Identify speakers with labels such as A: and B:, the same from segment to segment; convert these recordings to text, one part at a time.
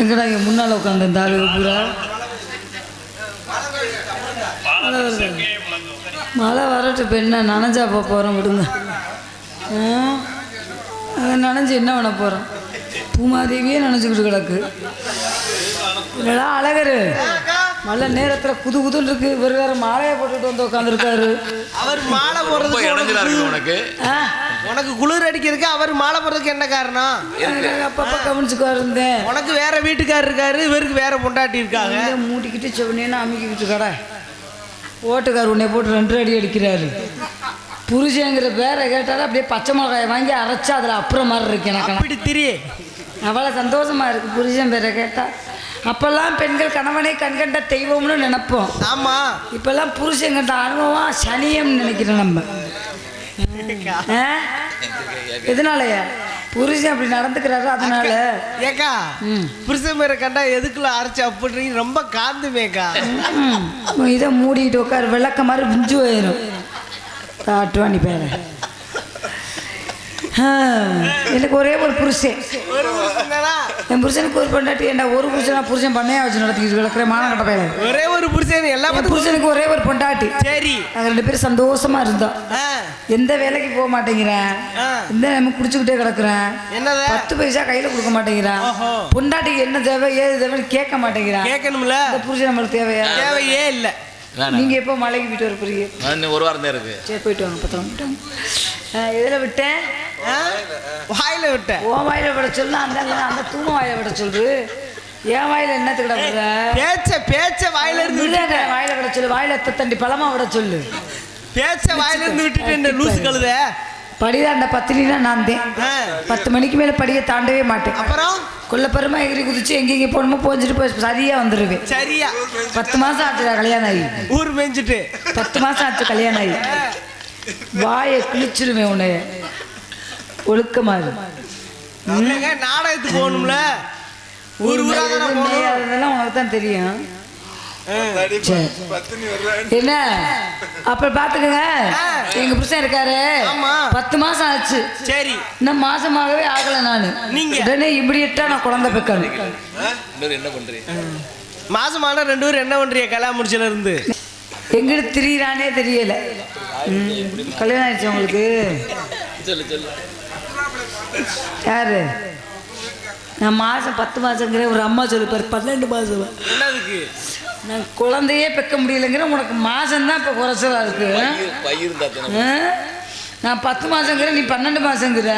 A: எங்கடா இங்கே முன்னால் உட்காந்து இந்த ஆளு பூரா? மழை வருது மழை வரட்டு இப்போ என்ன நனைஞ்சா போக போகிறோம் விடுங்க. நனைஞ்சு என்ன பண்ண போகிறோம் பூமாதேவியே நினச்சிக்கிட்டு கிடக்கு. இல்லடா அழகரு? மழை நேரத்தில் புது புதுன்னு இருக்கு இவர் வேற மாலையை போட்டுட்டு வந்து உட்காந்துருக்காரு
B: அவர் மாலை போடுறதுக்கு
C: இடைஞ்சலா
B: உனக்கு
C: இருக்கு உனக்கு.
A: ஆ?
B: உனக்கு குளிர் அடிக்கிறதுக்கு அவர் மாலை போடுறதுக்கு என்ன காரணம்?
A: அப்பப்போ கவனிச்சுக்கோ இருந்தேன்
B: உனக்கு வேற வீட்டுக்காரர் இருக்காரு இவருக்கு வேற பொண்டாட்டி இருக்காங்க.
A: இதை மூடிக்கிட்டு செவனேன்னு அமுக்கிக்கிட்டு கடை. ஓட்டுக்கார் உன்னை போட்டு ரெண்டு அடி அடிக்கிறாரு. புருஷங்கிற பேரை கேட்டாலும் அப்படியே பச்சை மிளகாயை வாங்கி அரைச்சா அதில் அப்புறம் மாதிரி இருக்கு எனக்கு.
B: அப்படி திரி.
A: அவ்வளோ சந்தோஷமா இருக்கு புருஷன் பேரை கேட்டா. அப்பெல்லாம் பெண்கள் கணவனை கண்கண்ட தெய்வம்னு நினைப்போம்.
B: ஆமா.
A: இப்பெல்லாம் புருஷன் கண்ட அனுபவம் சனியம்னு நினைக்கிறோம் நம்ம? எதனாலயா? புருஷன் அப்படி நடந்துக்கிறாரு? அதனால.
B: ஏக்கா புருஷன் பேரை கண்டா எதுக்குள்ள அரைச்சு அப்படின்றீங்க ரொம்ப காந்துமேக்கா
A: ம். இதை மூடிட்டு உட்காரு விளக்க மாதிரி பிஞ்சு போயிடும் காட்டுவானி பேர. எனக்கு ஒரே ஒரு புருஷன்? என் புருஷனுக்கு ஒரு பொண்டாட்டி என்ன ஒரு புருஷனா புருஷன் பண்ணையா வச்சு நடத்திக்கிட்டு கிடக்குற மானக்கட்ட பையன்.
B: ஒரே ஒரு புருஷன் எல்லா
A: புருஷனுக்கு ஒரே ஒரு பொண்டாட்டி.
B: சரி.
A: நாங்கள் ரெண்டு பேரும் சந்தோஷமா இருந்தோம். எந்த வேலைக்கு போக மாட்டேங்கிறேன்.
B: ஆ.
A: எந்த நம்ம குடிச்சுக்கிட்டே கிடக்குறேன்.
B: என்னத?
A: பத்து பைசா கையில கொடுக்க மாட்டேங்கிறான். பொண்டாட்டிக்கு என்ன தேவை ஏது தேவைன்னு கேட்க மாட்டேங்கிறான்.
B: கேட்கணும்ல?
A: இந்த புருஷன் நம்மளுக்கு தேவையா?
B: தேவையே இல்ல.
A: நீங்க எப்போ மலைக்கு போயிட்டு வர போறீங்க?
C: ஒரு வாரம் தான் இருக்கு.
A: சரி போயிட்டு வாங்க பத்திரம். போயிட்டு வாங்க எதுல விட்டேன்?
B: வாயில விட்ட.
A: உன் வாயில விட சொல்லு அந்த அந்த தூம வாயில விட சொல்லு. என் வாயில என்னத்துக்கிட விடுற?
B: பேச்ச பேச்ச வாயில இருந்து.
A: வாயில விட சொல்லு. வாயில தண்டி பழமா விட சொல்லு.
B: பேச்ச வாயில இருந்து விட்டுட்டு இந்த லூசு கழுத?
A: படிதாண்ட பத்தினா நான் தான். பத்து மணிக்கு மேல படியை தாண்டவே மாட்டேன்.
B: அப்புறம்?
A: கொல்லப்பெருமா எகிரி குதிச்சு எங்கெங்க போகணுமோ போஞ்சிட்டு போய் சரியா வந்துடுவேன்
B: சரியா.
A: பத்து மாசம் ஆச்சுடா கல்யாணம் ஆகி.
B: ஊர் மேய்ஞ்சிட்டு
A: பத்து மாசம் ஆச்சு கல்யாணம் ஆகி. வாயை கிழிச்சிருவேன் உன்னைய. ஒழுக்கமா இரு.
B: இல்லைங்க, நாடகத்துக்கு போகணும்ல? ஊர் ஊரா தானே போகணும்?
A: அதெல்லாம் உனக்கு தான் தெரியும். என்ன? அப்ப பாத்துக்கங்க. எங்க புருஷன் இருக்காரு.
B: ஆமா.
A: பத்து மாசம் ஆச்சு.
B: சரி.
A: இன்னும் மாசமாகவே ஆகல நானு.
B: நீங்க?
A: உடனே இமிடியட்டா நான் குழந்தை பெக்கணும்.
C: என்ன பண்றீங்க
B: மாசமான ரெண்டு பேரும் என்ன பண்றீங்க கல்யாணம் முடிச்சல இருந்து.
A: எங்கிட்டு திரியிறானே தெரியல. கல்யாணம் ஆயிடுச்சு உங்களுக்கு?
C: சொல்லு சொல்லு.
A: யாரு? நான் மாசம் பத்து மாசங்கிறேன் ஒரு அம்மா சொல்லு பாரு பன்னெண்டு மாசம்.
B: என்னதுக்கு?
A: நான் குழந்தையே பெக்க முடியலைங்கிற உனக்கு மாசம் தான் இப்போ குறைச்சலா இருக்கு? நான் பத்து மாசங்கிறேன் நீ பன்னெண்டு மாசங்கிற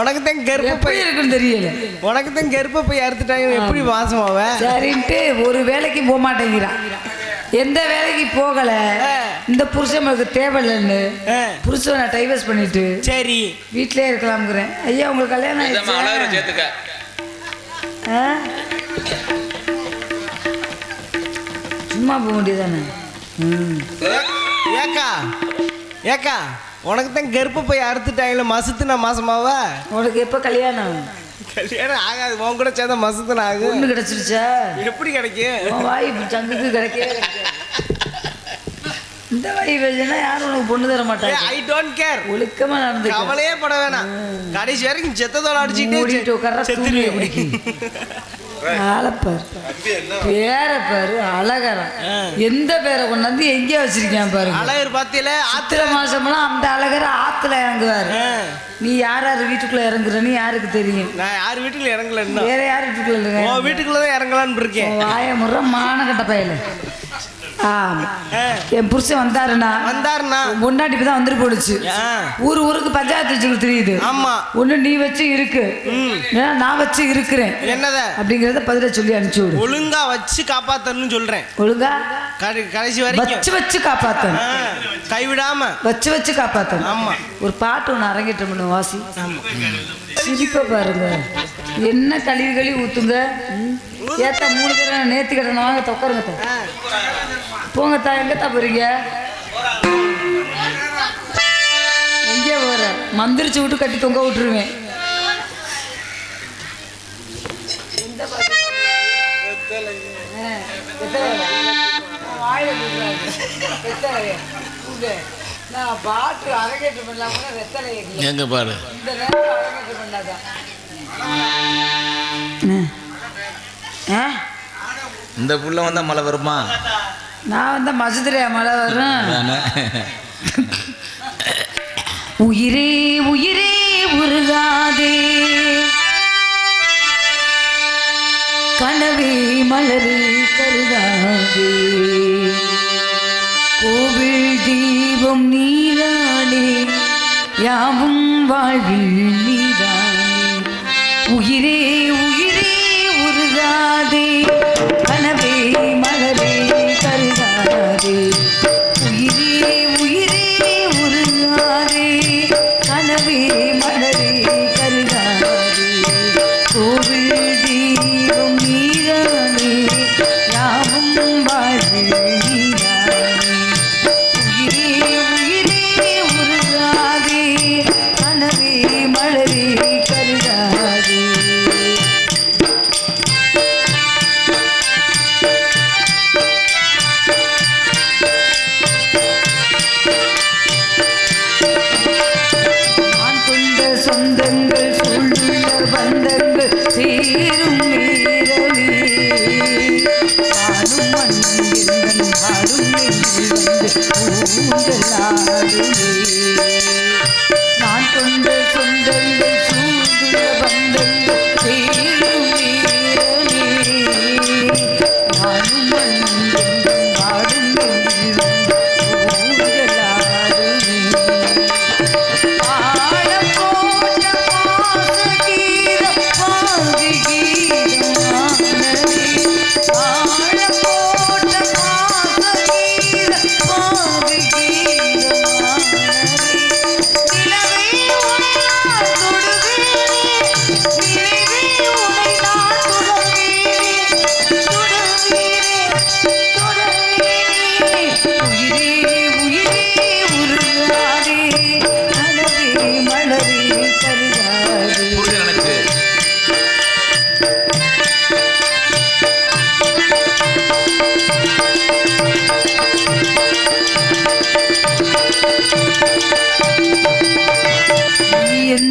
B: உனக்கு தான் கர்ப்பப்பை
A: எப்படி இருக்குன்னு தெரியல.
B: உனக்கு தான் கர்ப்பப்பை அறுத்துட்டாங்க எப்படி மாசமாவ
A: சரின்ட்டு ஒரு வேலைக்கு போக மாட்டேங்கிறான் எந்த வேலைக்கு போகல? இந்த புருஷன் நமக்கு தேவையில்லைன்னு. புருஷன் நான் டைவர்ஸ் பண்ணிட்டு
B: சரி.
A: வீட்டிலே இருக்கலாம்ங்கிறேன். ஐயா உங்களுக்கு கல்யாணம் ஆயிடுச்சு? சும்மா போக முடியுதானே
B: ஏக்கா ஏக்கா உனக்கு தான் கர்ப்பப்பை அறுத்துட்டாங்களே மசத்துனா மாசமாவ?
A: உனக்கு எப்போ கல்யாணம்?
B: கல்யாணம் ஆகாது உன் கூட சேர்ந்த மசத்துனா ஆகும்
A: பொண்ணு கிடைச்சிருச்சா?
B: எப்படி கிடைக்கும்?
A: உன் வாய் இப்படி சங்குக்கு கிடைக்கவே கிடைக்காது. இந்த வாய் வச்சுன்னா யாரும் உனக்கு பொண்ணு தர மாட்டாங்க.
B: ஐ டோன்ட் கேர்
A: ஒழுக்கமா நடந்து
B: கவலையே பட வேணாம். கடைசி வரைக்கும் செத்ததோட அடிச்சுட்டு
A: உட்கார்றா
B: செத்துருவேன்.
A: தூங்கி. ஆளப்பார் பேரை. பாரு அழகரம் எந்த பேரை கொண்டாந்து எங்கேயோ வச்சிருக்கேன் பாருங்க.
B: அழகர் பாத்தியில
A: ஆத்திர மாசம்லாம் அந்த அழகரை ஆத்துல இறங்குவாரு. நீ யார் யார் வீட்டுக்குள்ள இறங்குறன்னு யாருக்கு தெரியும்?
B: நான் யார் வீட்டுக்குள்ள இறங்கல இன்னும்
A: வேற யார் வீட்டுக்குள்ள இல்லைங்க?
B: உன் வீட்டுக்குள்ள தான் இறங்கலான்னு இருக்கேன்.
A: உன் வாய முறை மானகட்ட பயல. ஆமா என் புருஷன் வந்தாருன்னா
B: வந்தாருண்ணா.
A: முன்னாடி தான் வந்துட்டு போடுச்சு. ஊர் ஊருக்கு பஞ்சாயத்து வச்சுக்கிட்டு தெரியுது.
B: ஆமா.
A: ஒண்ணு நீ வச்சு இருக்கு. நான் வச்சு இருக்கிறேன்.
B: என்னத?
A: அப்படிங்கிறத பதில சொல்லி அனுப்பிச்சு விடு.
B: ஒழுங்கா வச்சு காப்பாத்தணும்னு சொல்றேன்.
A: ஒழுங்கா?
B: கடை- கடைசி வரைக்கும்.
A: வச்சு வச்சு காப்பாத்தணும்.
B: கைவிடாம.
A: வச்சு வச்சு காப்பாத்தணும்.
B: ஆமா.
A: ஒரு பாட்டு ஒன்று அரங்கேற்றம் பண்ணு வாசி. சிரிப்பை பாருங்க. என்ன கழுவி கழுவி ஊத்துங்க. ஏத்தா மூணு பேரும் நேத்து கிடன வாங்க தொக்கருங்க தா. போங்க தா எங்கத்தா போறீங்க? எங்கே போற? மந்திரிச்சு விட்டு கட்டி தொங்க விட்டுருவேன்.
C: எங்க பாரு?
A: இந்த நேரத்தில் அரங்கேற்றம் பண்ணாதான்
C: இந்த புள்ள வந்தால் மழை வருமா?
A: நான் வந்தால் மசதுரையா மழை வரும்? உயிரே உயிரே உருகாதே. கனவே மலரே கருதாதே. கோவில் தீபம் நீராடே யாவும் வாழ்வில் நீரானே உயிரே you. You.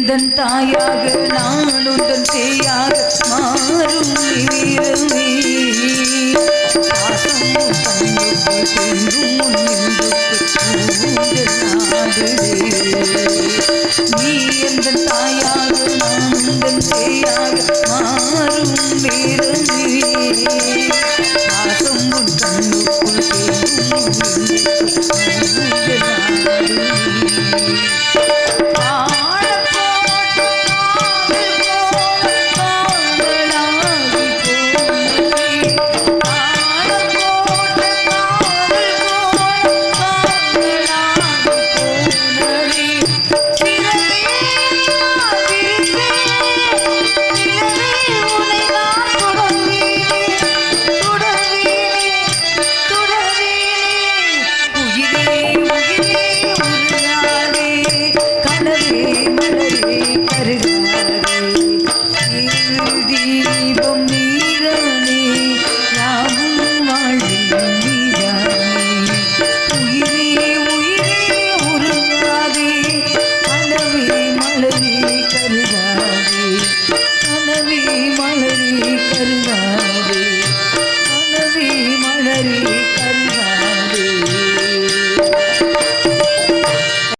A: எந்தன் தாயாக நான் உந்தன் செய்யா